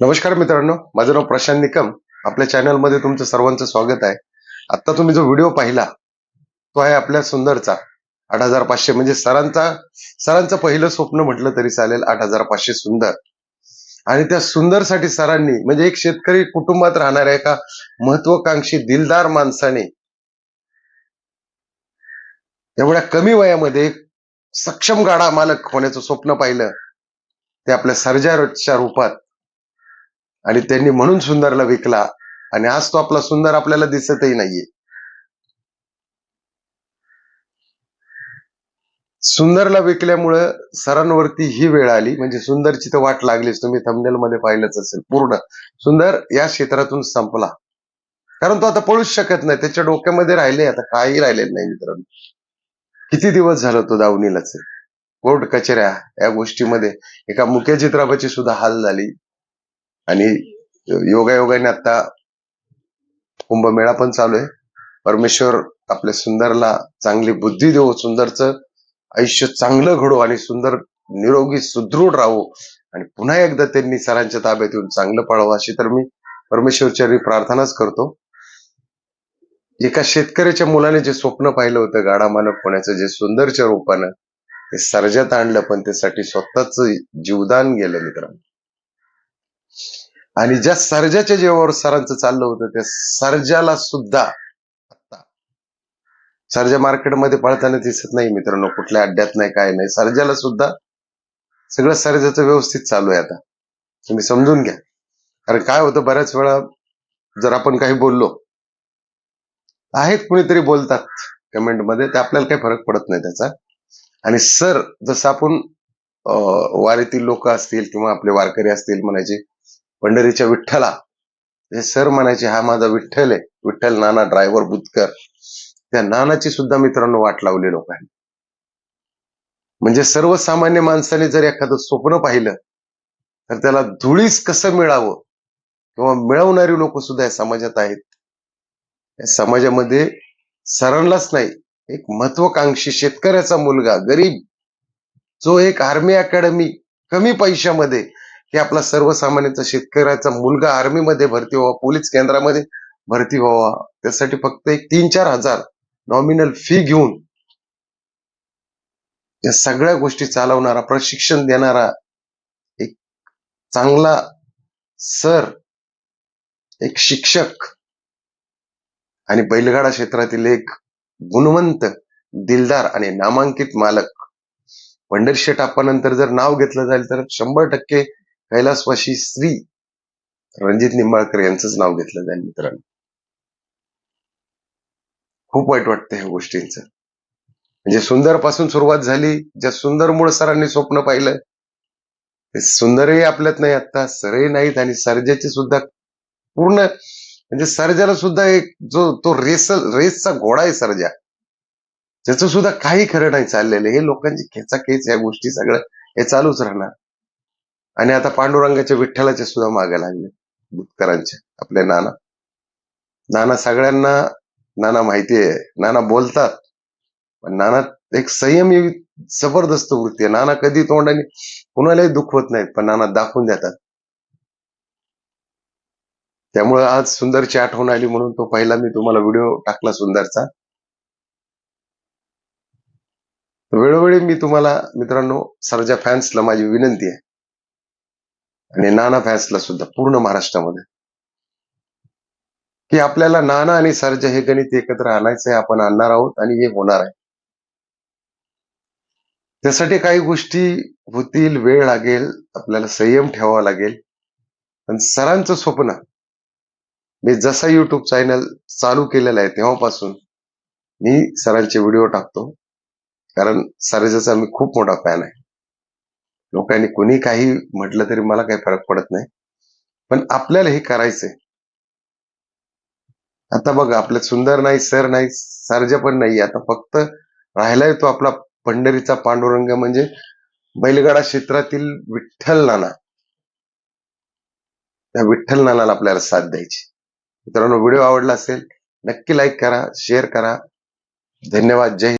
नमस्कार मित्रांनो माझं नाव प्रशांत निकम. आपल्या चॅनलमध्ये तुमचं सर्वांचं स्वागत आहे. आता तुम्ही जो व्हिडिओ पाहिला तो आहे आपल्या सुंदरचा. आठ हजार पाचशे म्हणजे सरांचा सरांचं पहिलं स्वप्न म्हटलं तरी चालेल आठ हजार पाचशे सुंदर. आणि त्या सुंदरसाठी सरांनी म्हणजे एक शेतकरी कुटुंबात राहणाऱ्या एका महत्वाकांक्षी दिलदार माणसाने एवढ्या कमी वयामध्ये सक्षम गाडा मालक होण्याचं स्वप्न पाहिलं. ते आपल्या सर्जाच्या रूपात आणि त्यांनी म्हणून सुंदरला विकला. आणि आज तो आपला सुंदर आपल्याला दिसतही नाहीये. सुंदरला विकल्यामुळं सरांवरती ही वेळ आली. म्हणजे सुंदरची तर वाट लागलीच. तुम्ही थमनेल मध्ये पाहिलंच असेल पूर्ण. सुंदर या क्षेत्रातून संपला. कारण तो आता पळूच शकत नाही. त्याच्या डोक्यामध्ये राहिले. आता काही राहिलेलं नाही मित्रांनो. किती दिवस झालं तो दावणीलाच कोर्ट कचऱ्या या गोष्टीमध्ये एका मुख्य चित्रपटाची सुद्धा हाल झाली. आणि योगायोगाने आता कुंभमेळा पण चालू आहे. परमेश्वर आपल्या सुंदरला चांगली बुद्धी देऊ सुंदरचं आयुष्य चांगलं घडो आणि सुंदर निरोगी सुदृढ राहू. आणि पुन्हा एकदा त्यांनी सरांच्या ताब्यात येऊन चांगलं पळावं अशी तर मी परमेश्वरच्या प्रार्थनाच करतो. एका शेतकऱ्याच्या मुलाने जे स्वप्न पाहिलं होतं गाडा मानक होण्याचं जे सुंदरच्या रूपानं ते सर्जात आणलं पण त्यासाठी स्वतःच जीवदान गेलं मित्रांनो. आणि ज्या सर्जाच्या जीवावर सरांचं चाललं होतं त्या सर्जाला सुद्धा सर्जा मार्केटमध्ये पळताना दिसत नाही मित्रांनो कुठल्या अड्ड्यात नाही काय नाही. सर्जाला सुद्धा सगळं सर्जाचं व्यवस्थित चालू आहे आता. तुम्ही समजून घ्या. कारण काय होतं बऱ्याच वेळा जर आपण काही बोललो आहेत कुणीतरी बोलतात कमेंटमध्ये ते आपल्याला काही फरक पडत नाही त्याचा. आणि सर जसं आपण वारीतील लोक असतील किंवा आपले वारकरी असतील म्हणायचे पंढरीच्या विठ्ठला. हे सर म्हणायचे हा माझा विठ्ठल आहे. विठ्ठल नाना ड्रायव्हर बुतकर. त्या नानाची सुद्धा मित्रांनो वाट लावली लोकांनी. म्हणजे सर्वसामान्य माणसाने जर एखादं स्वप्न पाहिलं तर त्याला धुळीस कसं मिळावं किंवा मिळवणारी लोक सुद्धा या समाजात आहेत. या समाजामध्ये सरांनाच नाही एक महत्वाकांक्षी शेतकऱ्याचा मुलगा गरीब जो एक आर्मी अकॅडमी कमी पैशामध्ये की आपला सर्वसामान्याचा शेतकऱ्याचा मुलगा आर्मीमध्ये भरती व्हावा पोलीस केंद्रामध्ये भरती व्हावा. त्यासाठी फक्त एक तीन चार हजार नॉमिनल फी घेऊन या सगळ्या गोष्टी चालवणारा प्रशिक्षण देणारा एक चांगला सर एक शिक्षक आणि बैलगाडा क्षेत्रातील एक गुणवंत दिलदार आणि नामांकित मालक पंढरशे शेठ जर नाव घेतलं जाईल तर शंभर टक्के कैलासवाशी श्री रणजित निंबाळकर यांचंच नाव घेतलं जाईल मित्रांनो. खूप वाईट वाटतं ह्या गोष्टींचं. म्हणजे सुंदरपासून सुरुवात झाली ज्या सुंदर मूळ सरांनी स्वप्न पाहिलं ते सुंदरही आपल्यात नाही आता सरही नाहीत आणि सर्जेचे सुद्धा पूर्ण म्हणजे सर्जाला सुद्धा एक जो तो रेस रेसचा घोडा आहे सर्जा. त्याचं सुद्धा काही खरं नाही चाललेलं. हे लोकांची खेचाखेच या गोष्टी सगळं हे चालूच राहणार. आणि आता पांडुरंगाच्या विठ्ठलाचे सुद्धा मागे लागले बुतकरांचे आपले नाना. नाना सगळ्यांना नाना माहिती आहे. नाना बोलतात. पण नाना एक संयमी जबरदस्त वृत्ती आहे. नाना कधी तोंडाने कुणालाही दुखवत नाहीत पण नाना दाखवून देतात. त्यामुळे आज सुंदरची आठवण आली म्हणून तो पहिला मी तुम्हाला व्हिडिओ टाकला सुंदरचा. वेळोवेळी मी तुम्हाला मित्रांनो सरजा फॅन्सला माझी विनंती आहे. आणि नाना फॅन्सला सुद्धा पूर्ण महाराष्ट्रामध्ये. की आपल्याला नाना आणि सर्ज हे गणित एकत्र आणायचं आहे आपण आणणार आहोत आणि हे होणार आहे. त्यासाठी काही गोष्टी होतील वेळ लागेल आपल्याला संयम ठेवावा लागेल. पण सरांचं स्वप्न मी जसा युट्यूब चॅनल चालू केलेला आहे तेव्हापासून मी सरांचे व्हिडिओ टाकतो. कारण सरजाचा मी खूप मोठा फॅन आहे. लोकांनी कुणी काही म्हटलं तरी मला काही फरक पडत नाही. पण आपल्याला हे करायचंय. आता बघ आपलं सुंदर नाही सर नाही सरजा पण नाही. आता फक्त राहिलाय तो आपला पंढरीचा पांडुरंग म्हणजे बैलगाडा क्षेत्रातील विठ्ठल नाना. त्या विठ्ठल नानाला आपल्याला साथ द्यायची. मित्रांनो व्हिडिओ आवडला असेल नक्की लाईक करा शेअर करा. धन्यवाद. जय